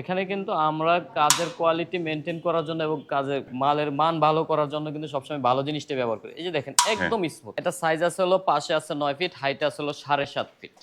এখানে কিন্তু আমরা কাজের কোয়ালিটি মেনটেন করার জন্য এবং কাজের মালের মান ভালো করার জন্য কিন্তু সবসময় ভালো জিনিসটা ব্যবহার করি। এই যে দেখেন একদম স্মুথ এটা সাইজ আছে হলো পাশে আছে নয় ফিট হাইট আছে হলো সাড়ে সাত ফিট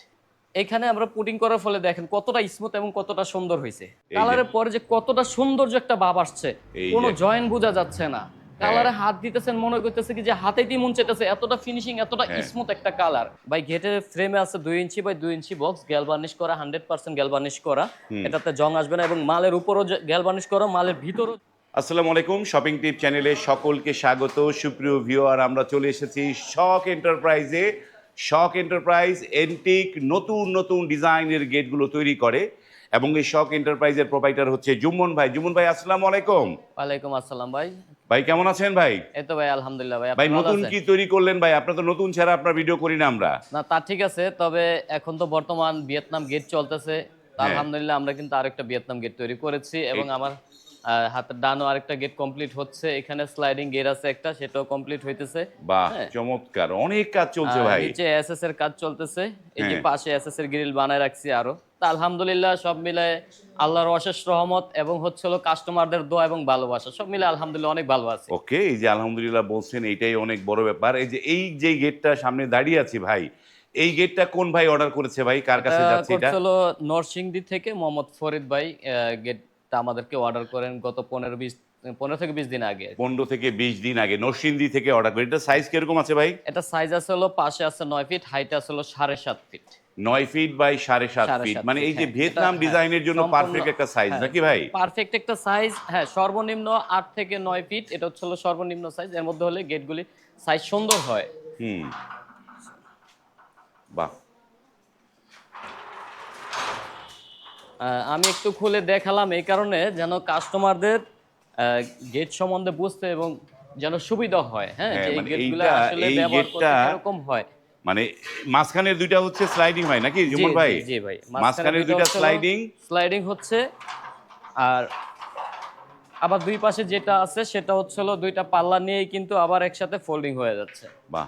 এখানে আমরা পুটিং করার ফলে দেখেন কতটা স্মুথ এবং কতটা সুন্দর হয়েছে। কালারের পরে যে কতটা সৌন্দর্য একটা ভাব আসছে কোনো জয়েন হ্যাঁ। জয়েন্ট বোঝা যাচ্ছে না। কালারে হাত দিতেছেন মনে করতেছে কি যে হাতেই মন চেতেছে এতটা ফিনিশিং এতটা হ্যাঁ। স্মুথ একটা কালার ভাই গেটের ফ্রেমে আছে দুই ইঞ্চি বাই দুই ইঞ্চি বক্স গ্যালবার্নিশ করা হান্ড্রেড পার্সেন্ট গ্যালবার্নিশ করা। এটাতে জং আসবে না এবং মালের উপরও গ্যালবার্নিশ করা মালের ভিতরও আসসালামু আলাইকুম শপিং টিপ চ্যানেলে সকলকে স্বাগত। সুপ্রিয় ভিউয়ার আমরা চলে এসেছি শক এন্টারপ্রাইজে শক এন্টারপ্রাইজ এন্টিক নতুন নতুন ডিজাইনের গেটগুলো তৈরি করে এবং এই শক এন্টারপ্রাইজের প্রোভাইডার হচ্ছে জুম্মন ভাই। জুম্মন ভাই আসসালামু আলাইকুম। ওয়ালাইকুম আসসালাম ভাই। ভাই কেমন আছেন ভাই? এই তো ভাই আলহামদুলিল্লাহ ভাই ভাই নতুন কি তৈরি করলেন ভাই? আপনার তো নতুন ছাড়া আপনার ভিডিও করি না আমরা। না তা ঠিক আছে তবে এখন তো বর্তমান ভিয়েতনাম গেট চলতেছে। হ্যাঁ। আলহামদুলিল্লাহ আমরা কিন্তু আরেকটা ভিয়েতনাম গেট তৈরি করেছি এবং আমার আহ, হাতের ডানও আরেকটা গেট কমপ্লিট হচ্ছে। এখানে স্লাইডিং গেট আছে একটা সেটাও কমপ্লিট হইতেছে। বাহ হ্যাঁ। চমৎকার। অনেক কাজ চলছে ভাই। নিচে এসএস এর কাজ চলতেছে। এই যে হ্যাঁ। পাশে এসএস এর গ্রিল বানায় রাখছি আরও। তা আলহামদুলিল্লাহ সব মিলে আল্লাহর অশেষ রহমত এবং হচ্ছে হলো কাস্টমারদের দোয়া এবং ভালোবাসা। সব মিলে আলহামদুলিল্লাহ অনেক ভালো আছে। ওকে এই যে আলহামদুলিল্লাহ বলছেন এইটাই অনেক বড় ব্যাপার। এই যে এই যে গেটটা সামনে দাঁড়িয়ে আছি ভাই এই গেটটা কোন ভাই অর্ডার করেছে ভাই? কার কাছে যাচ্ছে এটা? হলো নরসিংদী থেকে মোহাম্মদ ফরিদ ভাই গেটটা আমাদেরকে অর্ডার করেন গত পনেরো বিশ পনেরো থেকে বিশ দিন আগে। পনেরো থেকে বিশ দিন আগে নরসিংদী থেকে অর্ডার করে এটা সাইজ কীরকম আছে ভাই? এটা সাইজ আছে হলো পাশে আছে নয় ফিট হাইট আছে হলো সাড়ে সাত ফিট নয় ফিট বাই সাড়ে সাত ফিট মানে এই যে হ্যাঁ। ভিয়েতনাম ডিজাইনের জন্য পারফেক্ট একটা সাইজ হ্যাঁ। নাকি ভাই? পারফেক্ট একটা সাইজ হ্যাঁ সর্বনিম্ন আট থেকে নয় ফিট এটা হচ্ছে হলো সর্বনিম্ন সাইজ এর মধ্যে হলে গেটগুলি সাইজ সুন্দর হয়। হুম। বাহ। আমি একটু খুলে দেখালাম এই কারণে যেন কাস্টমারদের গেট সম্বন্ধে বুঝতে এবং যেন সুবিধা হয় হ্যাঁ হ্যাঁ, এই মানে গেটগুলো আসলে ব্যবহার করতে এরকম হয়। মানে মাঝখানের দুইটা হচ্ছে স্লাইডিং হয় নাকি জুমন ভাই? জি, ভাই। মাঝখানের দুইটা স্লাইডিং স্লাইডিং হচ্ছে আর আবার দুই পাশে যেটা আছে সেটা হচ্ছে হলো দুইটা পাল্লা নিয়েই কিন্তু আবার একসাথে ফোল্ডিং হয়ে যাচ্ছে। বাহ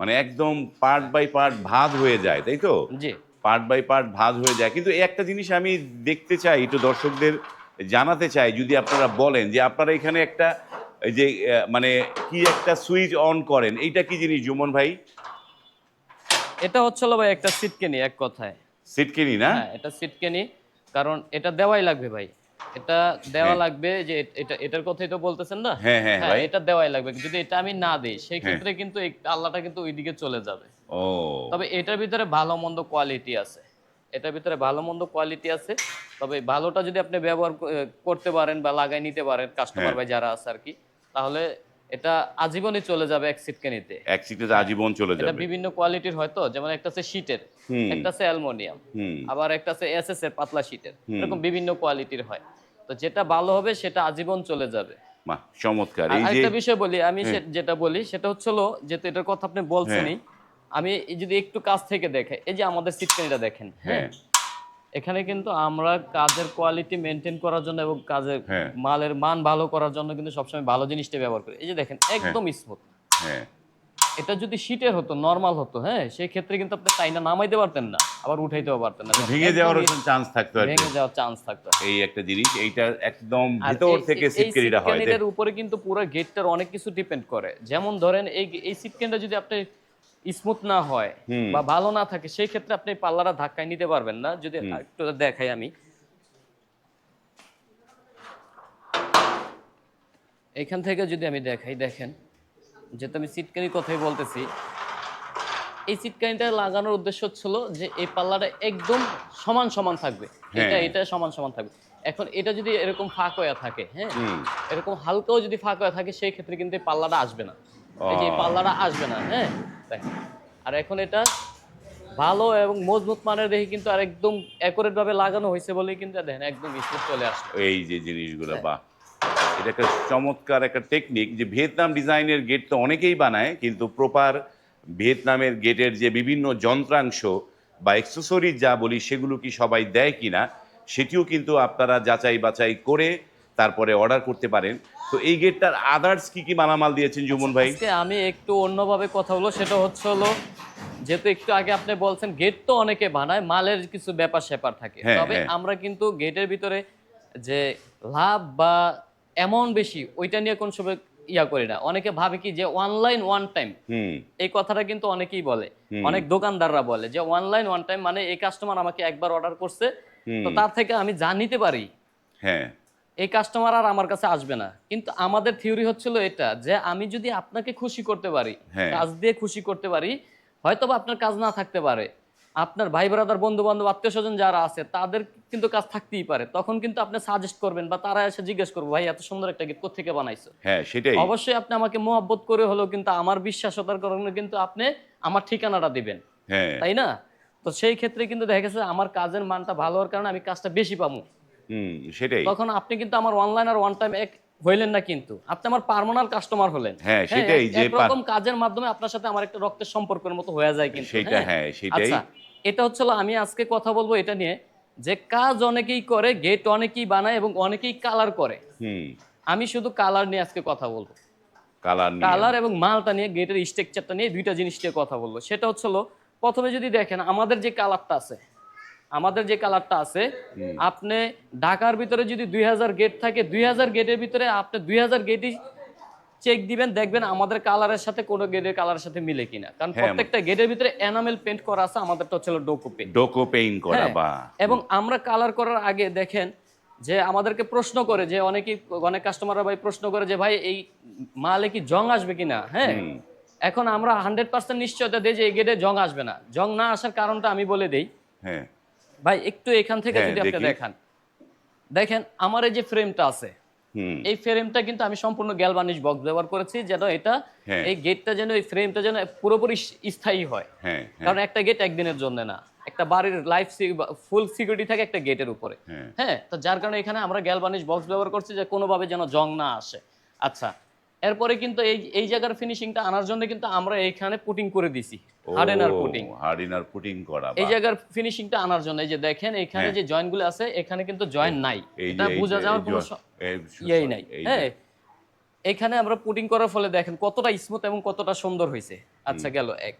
মানে একদম পার্ট বাই পার্ট ভাগ হয়ে যায় তাই তো? জি। পার্ট বাই পার্ট ভাগ হয়ে যায়। কিন্তু একটা জিনিস আমি দেখতে চাই একটু দর্শকদের জানাতে চাই যদি আপনারা বলেন যে আপনারা এখানে একটা যে মানে কি একটা সুইচ অন করেন এইটা কি জিনিস জুমন ভাই? এটা হচ্ছে ভাই একটা সিটকেনি এক কথায়। সিটকেনি না? হ্যাঁ এটা সিটকেনি কারণ এটা দেওয়াই লাগবে ভাই। এটা দেওয়া হ্যাঁ। লাগবে যে এটা এটার কথাই তো বলতেছেন না? হ্যাঁ, হ্যাঁ, এটা দেওয়াই লাগবে। যদি এটা আমি না দিই সেক্ষেত্রে কিন্তু আল্লাহটা কিন্তু ওইদিকে চলে যাবে। ও। তবে এটার ভিতরে ভালো মন্দ কোয়ালিটি আছে। এটার ভিতরে ভালো মন্দ কোয়ালিটি আছে। তবে ভালোটা যদি আপনি ব্যবহার করতে পারেন বা লাগাই নিতে পারেন কাস্টমার হ্যাঁ। ভাই যারা আছে আর কি তাহলে এটা আজীবনই চলে যাবে এক সিটকেনিতে এক সিটে আজীবন চলে যাবে। এটা বিভিন্ন কোয়ালিটির হয়তো যেমন একটা আছে শীটের একটা আছে অ্যালুমিনিয়াম আবার একটা আছে এসএস এর পাতলা শীটের এরকম বিভিন্ন কোয়ালিটির হয়। তো যেটা ভালো হবে সেটা আজীবন চলে যাবে। বাহ চমৎকার। এই যে। আরেকটা বিষয় বলি আমি যেটা বলি সেটা হচ্ছে হলো যেহেতু এটার কথা আপনি বলছেনই হ্যাঁ। আমি যদি একটু কাছ থেকে দেখে এই যে আমাদের সিটকানিটা দেখেন হ্যাঁ? হ্যাঁ। এখানে কিন্তু আমরা কাজের কোয়ালিটি মেনটেন করার জন্য এবং কাজের হ্যাঁ। মালের মান ভালো করার জন্য কিন্তু সবসময় ভালো জিনিসটা ব্যবহার করি। এই যে দেখেন একদম স্মুথ হ্যাঁ। এটা যদি শীটের হতো নর্মাল হতো হ্যাঁ সেই ক্ষেত্রে কিন্তু আপনি তাইনা নামাইতে পারতেন না আবার উঠাইতেও পারতেন না। ভেঙে যাওয়ার চান্স থাকতো আর ভেঙে যাওয়ার চান্স থাকতো। এই একটা জিনিস এইটা একদম ভিতর থেকে এই হয়। সিটকানিটার উপরে কিন্তু পুরো গেটটার অনেক কিছু ডিপেন্ড করে। যেমন ধরেন এই এই সিটকানটা যদি আপনি স্মুথ না হয় বা ভালো না থাকে সেই ক্ষেত্রে আপনি পাল্লাটা ধাক্কায় নিতে পারবেন না। যদি একটু দেখাই আমি। এখান থেকে যদি আমি দেখাই দেখেন যেহেতু আমি সিটকানির কথাই বলতেছি এই সিটকানিটা লাগানোর উদ্দেশ্য ছিল যে এই পাল্লাটা একদম সমান সমান থাকবে। এটা হ্যাঁ। এটা সমান সমান থাকবে। এখন এটা যদি এরকম ফাঁক হয়ে থাকে হ্যাঁ এরকম হালকাও যদি ফাঁক হয়ে থাকে সেই ক্ষেত্রে কিন্তু পাল্লাটা আসবে না। এই যে পাল্লাটা আসবে না হ্যাঁ? দেখেন আর এখন এটা ভালো এবং মজবুত মানের দেখে কিন্তু আর একদম অ্যাকুরেট ভাবে লাগানো হয়েছে বলেই কিন্তু দেখেন একদম স্মুথ চলে আসবে এই যে জিনিসগুলো হ্যাঁ। বাহ। এটা একটা চমৎকার একটা টেকনিক যে ভিয়েতনাম ডিজাইনের গেট তো অনেকেই বানায় কিন্তু প্রপার ভিয়েতনামের গেটের যে বিভিন্ন যন্ত্রাংশ বা অ্যাক্সেসরিজ যা বলি সেগুলো কি সবাই দেয় কিনা সেটিও কিন্তু আপনারা যাচাই বাছাই করে তারপরে অর্ডার করতে পারেন। তো এই গেটটার আদার্স কি কি মালামাল দিয়েছেন জুমন ভাই? আমি একটু অন্যভাবে কথা বলব সেটা হচ্ছে হলো যেহেতু একটু আগে আপনি বলছেন গেট তো অনেকে বানায় মালের কিছু ব্যাপার স্যাপার থাকে। হ্যাঁ, তবে হ্যাঁ। আমরা কিন্তু গেটের ভিতরে যে লাভ বা এমন বেশি ওইটা নিয়ে কোন সময় ইয়া করি না। অনেকে ভাবে কি যে অনলাইন ওয়ান টাইম এই কথাটা কিন্তু অনেকেই বলে। অনেক দোকানদাররা বলে যে অনলাইন ওয়ান টাইম মানে এই কাস্টমার আমাকে একবার অর্ডার করছে তো তার থেকে আমি যা নিতে পারি হ্যাঁ। এই কাস্টমার আর আমার কাছে আসবে না। কিন্তু আমাদের থিওরি হচ্ছিল এটা যে আমি যদি আপনাকে খুশি করতে পারি হ্যাঁ। কাজ দিয়ে খুশি করতে পারি হয়তো বা আপনার কাজ না থাকতে পারে। আপনার ভাই ব্রাদার বন্ধু বান্ধব আত্মীয় স্বজন যারা আছে তাদের কিন্তু কাজ থাকতেই পারে। তখন কিন্তু আপনি সাজেস্ট করবেন বা তারা এসে জিজ্ঞেস করব ভাই এত সুন্দর একটা গীত কোথেকে বানাইছো? হ্যাঁ সেটাই। অবশ্যই আপনি আমাকে মোহাব্বত করে হলেও কিন্তু আমার বিশ্বাসতার কারণে কিন্তু আপনি আমার ঠিকানাটা দিবেন। হ্যাঁ। তাই না? তো সেই ক্ষেত্রে কিন্তু দেখা গেছে আমার কাজের মানটা ভালো হওয়ার কারণে আমি কাজটা বেশি পাবো। হুম সেটাই। তখন আপনি কিন্তু আমার অনলাইন আর ওয়ান টাইম এক হইলেন না কিন্তু। আপনি আমার পার্মানেন্ট কাস্টমার হলেন। হ্যাঁ, সেটাই যে রকম কাজের মাধ্যমে আপনার সাথে আমার একটা রক্তের সম্পর্কের মতো হয়ে যায় কিন্তু সেটা হ্যাঁ? সেটাই। আচ্ছা এটা হচ্ছে আমি আজকে কথা বলব এটা নিয়ে যে কাজ অনেকেই করে গেট অনেকেই বানায় এবং অনেকেই কালার করে। হুম। আমি শুধু কালার নিয়ে আজকে কথা বলব। কালার নিয়ে। কালার এবং মালটা নিয়ে গেটের স্ট্রাকচারটা নিয়ে দুইটা জিনিস নিয়ে কথা বলব। সেটা হচ্ছে প্রথমে যদি দেখেন আমাদের যে কালারটা আছে আমাদের যে কালারটা আছে আপনি ঢাকার ভিতরে যদি দুই হাজার গেট থাকে দুই হাজার গেটের ভিতরে আপনি দুই হাজার গেটই চেক দিবেন দেখবেন আমাদের কালারের সাথে কোনো গেটের কালারের সাথে মিলে কিনা। কারণ হ্যাঁ, প্রত্যেকটা গেটের ভিতরে এনামেল পেন্ট করা আছে আমাদেরটা হচ্ছে ডোকো পেন্ট ডোকো পেইন করা হ্যাঁ, বা এবং আমরা কালার করার আগে দেখেন যে আমাদেরকে প্রশ্ন করে যে অনেকেই অনেক কাস্টমাররা ভাই প্রশ্ন করে যে ভাই এই মালে কি জং আসবে কিনা? হ্যাঁ এখন আমরা হান্ড্রেড পার্সেন্ট নিশ্চয়তা দিই যে এই গেটে জং আসবে না। জং না আসার কারণটা আমি বলে দেই। হ্যাঁ। ভাই একটু এখান থেকে হ্যাঁ, যদি আপনি দেখি। দেখান। দেখেন আমার এই যে ফ্রেমটা আছে এই ফ্রেমটা কিন্তু আমি সম্পূর্ণ গ্যালভানিশ বক্স ব্যবহার করেছি যেন এটা হ্যাঁ। এই গেটটা যেন এই ফ্রেমটা যেন পুরোপুরি স্থায়ী হয়। হ্যাঁ কারণ একটা গেট একদিনের জন্য না। একটা বাড়ির লাইফ ফুল সিকিউরিটি থাকে একটা গেটের উপরে। হ্যাঁ। হ্যাঁ তো যার কারণে এখানে আমরা গ্যালভানিশ বক্স ব্যবহার করছি যে কোনোভাবে যেন জং না আসে। আচ্ছা এরপরে কিন্তু এই এই জায়গার ফিনিশিংটা আনার জন্য কিন্তু আমরা এইখানে পুটিং করে দিছি। হার্ডেনার পুটিং হার্ডিনার পুটিং করা এই জায়গার ফিনিশিংটা আনার জন্য এই যে দেখেন এখানে হ্যাঁ। যে জয়েন্টগুলো আছে এখানে কিন্তু জয়েন্ট নাই। এটা বোঝা যাওয়ার কোনো ইয়েই নাই। হ্যাঁ এখানে আমরা পুটিং করার ফলে দেখেন কতটা স্মুথ এবং কতটা সুন্দর হয়েছে। আচ্ছা গেল এক।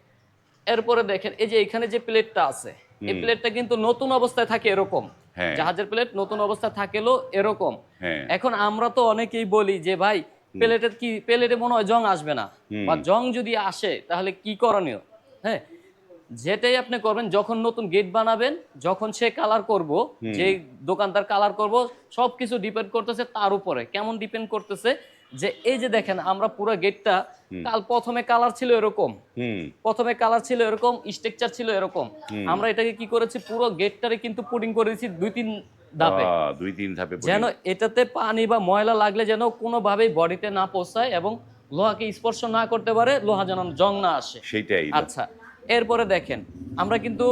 এরপরে দেখেন এই যে এখানে যে প্লেটটা আছে এই প্লেটটা কিন্তু নতুন অবস্থায় থাকে এরকম। হ্যাঁ। জাহাজের প্লেট নতুন অবস্থায় থাকেলো এরকম। হ্যাঁ। এখন আমরা তো অনেকেই বলি যে ভাই প্লেটের কি প্লেটে মনে হয় জং আসবে না। বা জং যদি আসে তাহলে কি করণীয়? হ্যাঁ যেটাই আপনি করবেন যখন নতুন গেট বানাবেন যখন সে কালার করব যে দোকানদার কালার করব সবকিছু ডিপেন্ড করতেছে তার উপরে। কেমন ডিপেন্ড করতেছে? যে এই যে দেখেন আমরা পুরো গেটটা কাল প্রথমে কালার ছিল এরকম। প্রথমে কালার ছিল এরকম স্ট্রাকচার ছিল এরকম। আমরা এটাকে কি করেছি পুরো গেটটারে কিন্তু পুডিং করে দিয়েছি দুই তিন ধাপে। দুই তিন ধাপে যেন এটাতে পানি বা ময়লা লাগলে যেন কোনোভাবেই বডিতে না পৌঁছায় এবং লোহাকে স্পর্শ না করতে পারে লোহা যেন জং না আসে। সেটাই আচ্ছা এরপরে দেখেন আমরা কিন্তু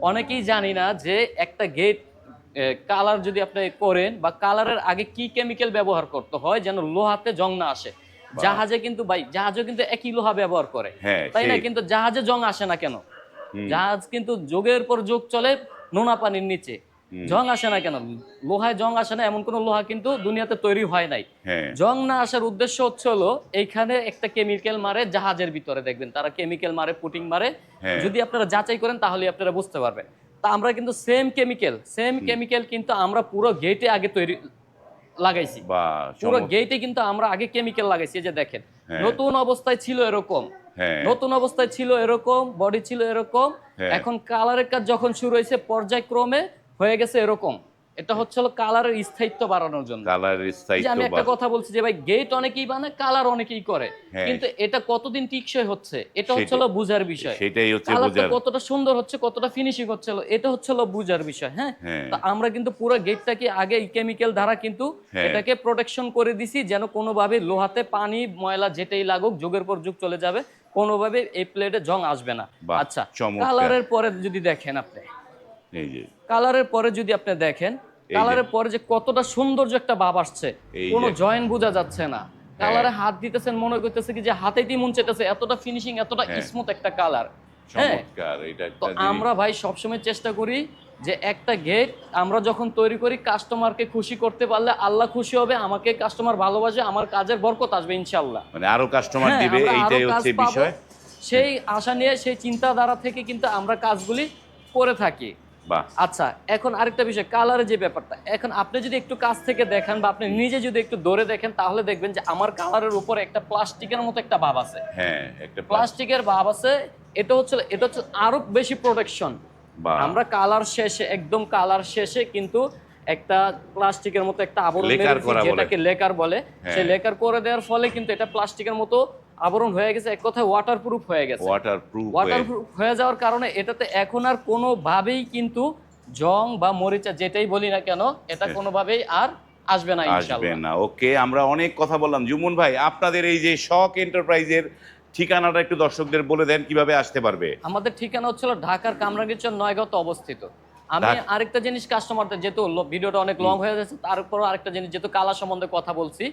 অনেকেই জানি না যে একটা গেট কালার যদি আপনি করেন বা কালারের আগে কি কেমিক্যাল ব্যবহার করতে হয় যেন লোহাতে জং না আসে। জাহাজে কিন্তু ভাই জাহাজও কিন্তু একই লোহা ব্যবহার করে। হ্যাঁ, তাই না? কিন্তু জাহাজে জং আসে না কেন? জাহাজ কিন্তু যোগের পর যোগ চলে নোনা পানির নিচে। জং আসে না কেন? লোহায় জং আসে না এমন কোনো লোহা কিন্তু দুনিয়াতে তৈরি হয় নাই। হ্যাঁ। জং না আসার উদ্দেশ্য হচ্ছে হলো এইখানে একটা কেমিক্যাল মারে জাহাজের ভিতরে দেখবেন তারা কেমিক্যাল মারে পুটিং মারে। হ্যাঁ। যদি আপনারা যাচাই করেন তাহলে আপনারা বুঝতে পারবেন। তা আমরা কিন্তু সেম কেমিক্যাল সেম কেমিক্যাল কিন্তু আমরা পুরো গেটে আগে তৈরি লাগাইছি। পুরো গেটে কিন্তু আমরা আগে কেমিক্যাল লাগাইছি যে দেখেন। হ্যাঁ। নতুন অবস্থায় ছিল এরকম। নতুন অবস্থায় ছিল এরকম বডি ছিল এরকম। এখন কালারের কাজ যখন শুরু হয়েছে পর্যায়ক্রমে হয়ে গেছে এরকম। এটা হচ্ছে হলো কালারের স্থায়িত্ব বাড়ানোর জন্য। কালার যে স্থায়িত্ব আমি একটা কথা বলছি যে ভাই গেট অনেকেই বানায় কালার অনেকেই করে। হ্যাঁ। কিন্তু এটা কতদিন টিকসই হচ্ছে? এটা হচ্ছে হলো বুঝার বিষয়। সেটাই হচ্ছে বোঝার। কতটা সুন্দর হচ্ছে কতটা ফিনিশিং হচ্ছে এটা হচ্ছে হলো বুঝার বিষয় হ্যাঁ? হ্যাঁ। তা আমরা কিন্তু পুরো গেটটাকে আগে কেমিক্যাল দ্বারা কিন্তু হ্যাঁ। এটাকে প্রোটেকশন করে দিছি যেন কোনোভাবে লোহাতে পানি ময়লা যেটাই লাগুক যুগের পর যুগ চলে যাবে কোনোভাবে এই প্লেটে জং আসবে না। আচ্ছা কালারের পরে যদি দেখেন আপনি। কালারের পরে যদি আপনি দেখেন কালারের পরে যে কতটা সৌন্দর্য একটা ভাব আসছে কোনো হ্যাঁ। জয়েন্ট বোঝা যাচ্ছে না। কালারে হাত দিতেছেন মনে করতেছে কি যে হাতেই মন চেতেছে এতটা ফিনিশিং এতটা হ্যাঁ। স্মুথ একটা কালার হ্যাঁ। তো আমরা ভাই সবসময় চেষ্টা করি যে একটা গেট আমরা যখন তৈরি করি কাস্টমারকে খুশি করতে পারলে আল্লাহ খুশি হবে আমাকে কাস্টমার ভালোবাসে আমার কাজের বরকত আসবে ইনশাল্লাহ মানে আরও কাস্টমার হ্যাঁ, দিবে এইটাই হচ্ছে বিষয়। সেই আশা নিয়ে সেই চিন্তাধারা থেকে কিন্তু আমরা কাজগুলি করে থাকি। আচ্ছা এখন আরেকটা বিষয় কালারের যে ব্যাপারটা এখন আপনি যদি একটু কাছ থেকে দেখেন বা আপনি নিজে যদি একটু দৌড়ে দেখেন তাহলে দেখবেন যে আমার কালারের উপর একটা প্লাস্টিকের মতো একটা ভাব আছে। হ্যাঁ একটা প্লাস্টিকের ভাব আছে এটা হচ্ছে এটা হচ্ছে আরও বেশি প্রোটেকশন আমরা কালার শেষে একদম কালার শেষে কিন্তু একটা প্লাস্টিকের মতো একটা আবরণ লেকার বলে। যেটাকে লেকার বলে। হ্যাঁ। সেই লেকার করে দেওয়ার ফলে কিন্তু এটা প্লাস্টিকের মতো আবরণ হয়ে গেছে এক কথায় ওয়াটার প্রুফ হয়ে গেছে। ওয়াটার প্রুফ ওয়াটার প্রুফ হয়ে যাওয়ার কারণে এটাতে এখন আর কোনোভাবেই কিন্তু জং বা মরিচা যেটাই বলি না কেন এটা কোনোভাবেই আর আসবে না আসবে না। ওকে আমরা অনেক কথা বললাম। জুমুন ভাই আপনাদের এই যে শখ এন্টারপ্রাইজের ঠিকানাটা একটু দর্শকদের বলে দেন কীভাবে আসতে পারবে? আমাদের ঠিকানা হচ্ছিল ঢাকার কামরাঙ্গীরচর নয়গত অবস্থিত। আমি আরেকটা জিনিস কাস্টমারদের যেহেতু ভিডিওটা অনেক লং হয়ে যাচ্ছে তারপর আরেকটা জিনিস যেহেতু কালার সম্বন্ধে কথা বলছি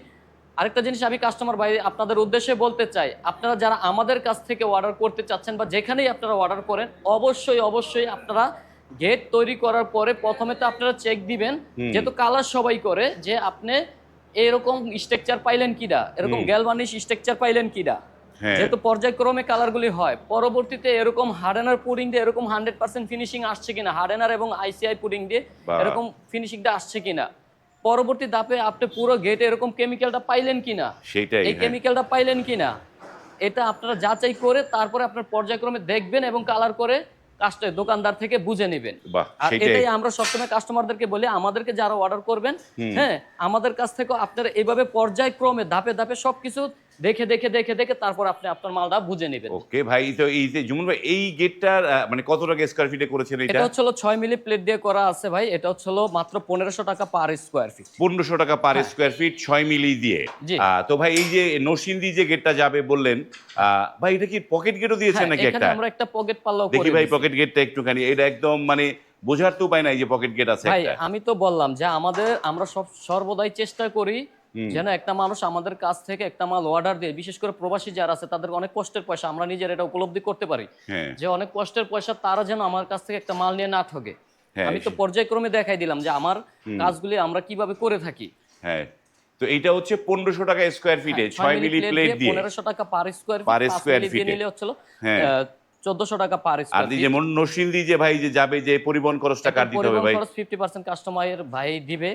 আরেকটা জিনিস আমি কাস্টমার ভাই আপনাদের উদ্দেশ্যে বলতে চাই আপনারা যারা আমাদের কাছ থেকে অর্ডার করতে চাচ্ছেন বা যেখানেই আপনারা অর্ডার করেন অবশ্যই অবশ্যই আপনারা গেট তৈরি করার পরে প্রথমে তো আপনারা চেক দিবেন। যেহেতু কালার সবাই করে যে আপনি এরকম স্ট্রাকচার পাইলেন কিনা এরকম। গ্যালভানিশ স্ট্রাকচার পাইলেন কিনা হ্যাঁ যেহেতু পর্যায়ক্রমে কালারগুলি হয় পরবর্তীতে এরকম হার্ডেনার পুডিং দিয়ে এরকম হান্ড্রেড পার্সেন্ট ফিনিশিং আসছে কিনা হার্ডেনার এবং আইসিআই পুডিং দিয়ে। এরকম ফিনিশিংটা আসছে কিনা পরবর্তী ধাপে আপনি পুরো গেটে এরকম কেমিক্যালটা পাইলেন কিনা? সেটাই এই। কেমিক্যালটা পাইলেন কিনা? এটা আপনারা যাচাই করে তারপরে আপনার পর্যায়ক্রমে দেখবেন এবং কালার করে কাস্টে দোকানদার থেকে বুঝে নেবেন। আর এটাই আমরা সবসময় কাস্টমারদেরকে বলি আমাদেরকে যারা অর্ডার করবেন হ্যাঁ আমাদের কাছ থেকে আপনারা এইভাবে পর্যায়ক্রমে ধাপে ধাপে সবকিছু দেখে দেখে দেখে দেখে তারপর আপনি আপনার মালটা বুঝে নেবেন। ওকে ভাই তো এই যে জুমুন ভাই এই গেটটার মানে কত টাকা স্কোয়ার ফিটে করেছেন এটা? এটা হচ্ছিল ছয় মিলি প্লেট দিয়ে করা আছে ভাই এটা হচ্ছিল মাত্র পনেরোশো টাকা পার স্কোয়ার ফিট পনেরোশো টাকা পার স্কোয়ার ফিট ছয় মিলি দিয়ে। তো ভাই এই যে নরসিংদী যে গেটটা যাবে বললেন ভাই এটা কি পকেট গেটও দিয়েছেন নাকি হ্যাঁ, একটা? আমরা একটা পকেট পাল্লাও দেখি ভাই। পকেট গেটটা একটুখানি এটা একদম মানে বোঝার তো উপায় নাই যে পকেট গেট আছে ভাই আমি তো বললাম যে আমাদের আমরা সব সর্বদাই চেষ্টা করি। যেন একটা মানুষ আমাদের কাছ থেকে একটা মাল অর্ডার দিয়ে। বিশেষ করে প্রবাসী যারা আছে তাদের অনেক কষ্টের পয়সা আমরা নিজের এটা উপলব্ধি করতে পারি। হ্যাঁ। যে অনেক কষ্টের পয়সা তারা যেন আমার কাছ থেকে একটা মাল নিয়ে না ঠকে হ্যাঁ, আমি তো পর্যায়ক্রমে দেখাই দিলাম যে আমার কাজগুলি আমরা কীভাবে করে থাকি। হ্যাঁ। তো এইটা হচ্ছে পনেরোশো টাকা স্কোয়ার ফিটে ছয় মিলি প্লেট দিয়ে পনেরোশো টাকা পার স্কোয়ার ফিট square দিয়ে feet-এ। নিলে হচ্ছিল চোদ্দশো টাকা পার আর যেমন নরসিংদী যে ভাই যে যাবে যে পরিবহন খরচটা কার দিতে হবে ভাই? কাস্টমার ভাই দিবে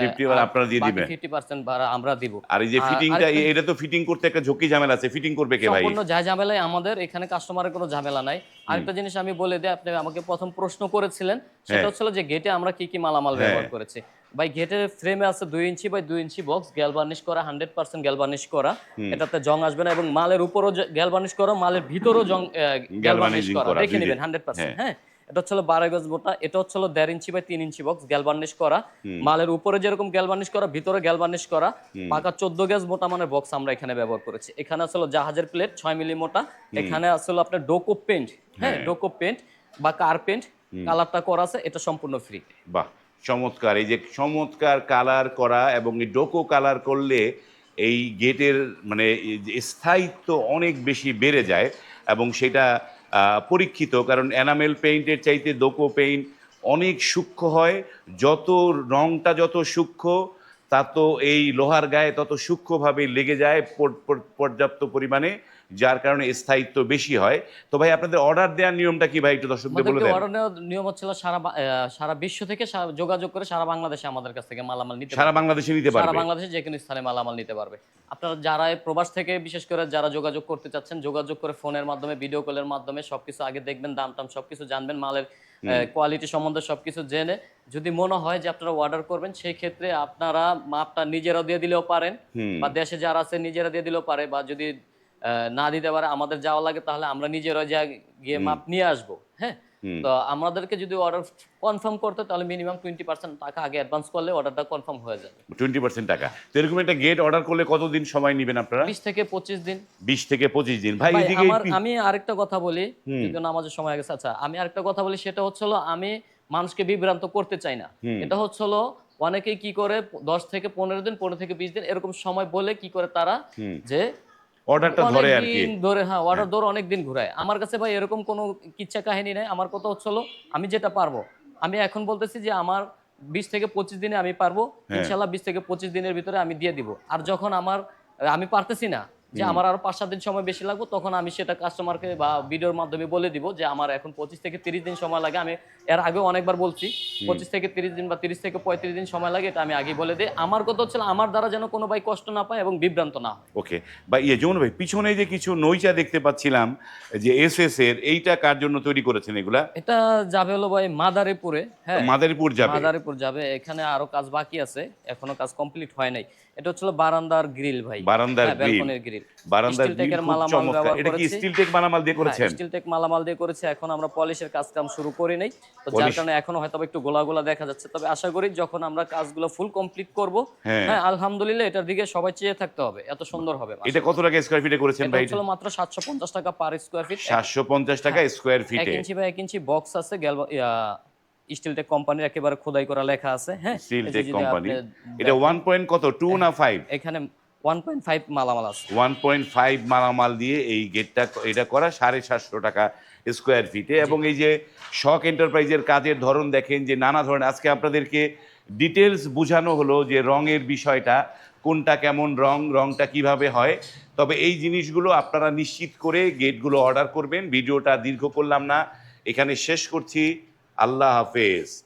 50 এবার আপনারা দিয়ে দিবেন। ফিফটি পার্সেন্ট ভাড়া আমরা দিব। আর এই যে ফিটিংটা এটা তো ফিটিং করতে একটা ঝুঁকি ঝামেলা আছে। ফিটিং করবে কে ভাই? সম্পূর্ণ যা ঝামেলায় আমাদের এখানে কাস্টমারের কোনো ঝামেলা নাই। আরেকটা জিনিস আমি বলে দিই আপনি আমাকে প্রথম প্রশ্ন করেছিলেন সেটা হ্যাঁ। হচ্ছিল যে গেটে আমরা কি কি মালামাল ব্যবহার হ্যাঁ। করেছি। ভাই গেটের ফ্রেমে আছে দুই ইঞ্চি বাই দুই ইঞ্চি বক্স গ্যালভার্নিশ করা হান্ড্রেড পার্সেন্ট গ্যালভার্নিশ করা। এটাতে জং আসবে না এবং মালের উপরও গ্যালভার্নিশ করা মালের ভিতরও জং Galvanizing করা। দেখে। নেবেন হান্ড্রেড পার্সেন্ট হ্যাঁ। হ্যাঁ। এটা হচ্ছিল বারো গজ মোটা এটা হচ্ছিল দেড় ইঞ্চি বাই তিন ইঞ্চি বক্স গ্যালভার্নিশ করা। মালের উপরে যেরকম গ্যালভার্নিশ করা ভিতরে গ্যালভার্নিশ করা। পাকা চোদ্দ গেজ মোটা মানের বক্স আমরা এখানে ব্যবহার করেছি। এখানে আসলে জাহাজের প্লেট ছয় মিলি মোটা। এখানে আসলে আপনার ডোকো পেন্ট হ্যাঁ ডোকো পেন্ট বা কার পেন্ট কালারটা করা আছে এটা সম্পূর্ণ ফ্রি বাহ। চমৎকার। এই যে চমৎকার কালার করা এবং এই ডোকো কালার করলে এই গেটের মানে স্থায়িত্ব অনেক বেশি বেড়ে যায় এবং সেটা পরীক্ষিত। কারণ এনামেল পেইন্টের চাইতে ডোকো পেইন্ট অনেক সূক্ষ্ম হয়। যত রংটা যত সূক্ষ্ম তা তো এই লোহার গায়ে তত সূক্ষ্মভাবে লেগে যায় পর- পর- পর্যাপ্ত পরিমাণে। যার কারণে স্থায়িত্ব বেশি হয়। তো ভাই আপনাদের অর্ডার দেওয়ার নিয়মটা কি ভাই? একটু দর্শকদের বলে দেন। অর্ডার নেওয়ার নিয়ম হচ্ছিল সারা সারা বিশ্ব থেকে যোগাযোগ করে সারা বাংলাদেশে আমাদের কাছ থেকে মালামাল নিতে সারা বাংলাদেশে নিতে পারবে। সারা বাংলাদেশে যে কোনো স্থানে মালামাল নিতে পারবে। আপনারা যারা প্রবাস থেকে বিশেষ করে যারা যোগাযোগ করতে চাচ্ছেন যোগাযোগ করে ফোনের মাধ্যমে ভিডিও কলের মাধ্যমে সবকিছু আগে দেখবেন দাম টাম সবকিছু জানবেন মালের কোয়ালিটি সম্বন্ধে সবকিছু জেনে। যদি মনে হয় যে আপনারা অর্ডার করবেন সেই ক্ষেত্রে আপনারা মাপটা নিজেরাও দিয়ে দিলেও পারেন বা দেশে যারা আছে নিজেরা দিয়ে দিলেও পারে বা যদি না দিতে পারে আমাদের যাওয়া লাগে তাহলে আমরা নিজেরা যা গিয়ে মাপ নিয়ে আসব হ্যাঁ। তো আমাদেরকে যদি অর্ডার কনফার্ম করতে তাহলে মিনিমাম টোয়েন্টি পার্সেন্ট টাকা আগে অ্যাডভান্স করলে অর্ডারটা কনফার্ম হয়ে যাবে। টোয়েন্টি পার্সেন্ট টাকা। তো এরকম একটা গেট অর্ডার করলে কতদিন সময় নেবেন আপনারা? বিশ থেকে পঁচিশ দিন। বিশ থেকে পঁচিশ দিন। ভাই এদিকে আমি আরেকটা কথা বলি কিন্তু নামাজের সময় গেছে আচ্ছা আমি আরেকটা কথা বলি সেটা হচ্ছিল আমি মানুষকে বিভ্রান্ত করতে চাই না। এটা হচ্ছিল অনেকেই কি করে দশ থেকে পনেরো দিন পনেরো থেকে বিশ দিন এরকম সময় বলে কি করে তারা যে অর্ডারটা ধরে আর কি। ধরে হ্যাঁ অর্ডার ধরে অনেক দিন ঘুরায়। আমার কাছে ভাই এরকম কোনো কিচ্ছা কাহিনী নেই। আমার কথা হচ্ছিল আমি যেটা পারব আমি এখন বলতেছি যে আমার বিশ থেকে পঁচিশ দিনে আমি পারব হ্যাঁ। ইনশাল্লাহ বিশ থেকে পঁচিশ দিনের ভিতরে আমি দিয়ে দিব। আর যখন আমার আমি পারতেছি না যে আমার আরও পাঁচ সাত দিন সময় বেশি লাগবে তখন আমি সেটা কাস্টমারকে বা ভিডিওর মাধ্যমে বলে দিব যে আমার এখন পঁচিশ থেকে তিরিশ দিন সময় লাগে আমি এর আগে অনেকবার বলছি পঁচিশ থেকে তিরিশ দিন বা তিরিশ থেকে পঁয়ত্রিশ দিন সময় লাগে এটা আমি আগে বলে দিই। আমার কথা হচ্ছে আমার দ্বারা যেন কোনো ভাই কষ্ট না পায় এবং বিভ্রান্ত না হয়। ওকে বা ইয়ে যেমন ভাই পিছনে যে কিছু নইচা দেখতে পাচ্ছিলাম যে এস এস এর এইটা কার জন্য তৈরি করেছেন এগুলা? এটা যাবে হলো ভাই মাদারীপুরে হ্যাঁ। মাদারীপুর যাবে। মাদারীপুর যাবে এখানে আরও কাজ বাকি আছে এখনও কাজ কমপ্লিট হয় নাই। এটা হচ্ছে হলো বারান্দার গ্রিল ভাই। বারান্দার হ্যাঁ। ব্যালকনির গ্রিল। বারান্দার টেকের মালামাল ব্যবহার এটা কি করেছি। স্টিল টেক মালামাল দিয়ে করেছেন? স্টিল টেক মালামাল দিয়ে করেছে এখন আমরা পলিশের কাজ কাম শুরু করি নাই। তো যার কারণে এখনও হয়তো একটু গোলা গোলা দেখা যাচ্ছে। তবে আশা করি যখন আমরা কাজগুলো ফুল কমপ্লিট করব হ্যাঁ। আলহামদুলিল্লাহ এটার দিকে সবাই চেয়ে থাকতে হবে। এত সুন্দর হবে এটা কত টাকা স্কোয়ার ফিটে করেছেন ভাই? হচ্ছিল মাত্র সাতশো পঞ্চাশ টাকা পার স্কোয়ার ফিট সাতশো পঞ্চাশ টাকা স্কোয়ার ফিটে ইঞ্চি বা এক ইঞ্চি বক্স আছে স্টিল টেক কোম্পানির একেবারে খোদাই করা লেখা আছে হ্যাঁ। স্টিল এই যে টেক যদি কোম্পানি এটা ওয়ান পয়েন্ট কত? টু না ফাইভ এখানে ওয়ান পয়েন্ট ফাইভ মালামাল আছে। ওয়ান পয়েন্ট ফাইভ মালামাল দিয়ে এই গেটটা এটা করা সাড়ে সাতশো টাকা স্কোয়ার ফিটে এবং এই যে শখ এন্টারপ্রাইজের কাজের ধরন দেখেন যে নানা ধরনের আজকে আপনাদেরকে ডিটেলস বোঝানো হলো যে রঙের বিষয়টা কোনটা কেমন রং রংটা কীভাবে হয়। তবে এই জিনিসগুলো আপনারা নিশ্চিত করে গেটগুলো অর্ডার করবেন। ভিডিওটা দীর্ঘ করলাম না এখানে শেষ করছি। আল্লাহ হাফেজ।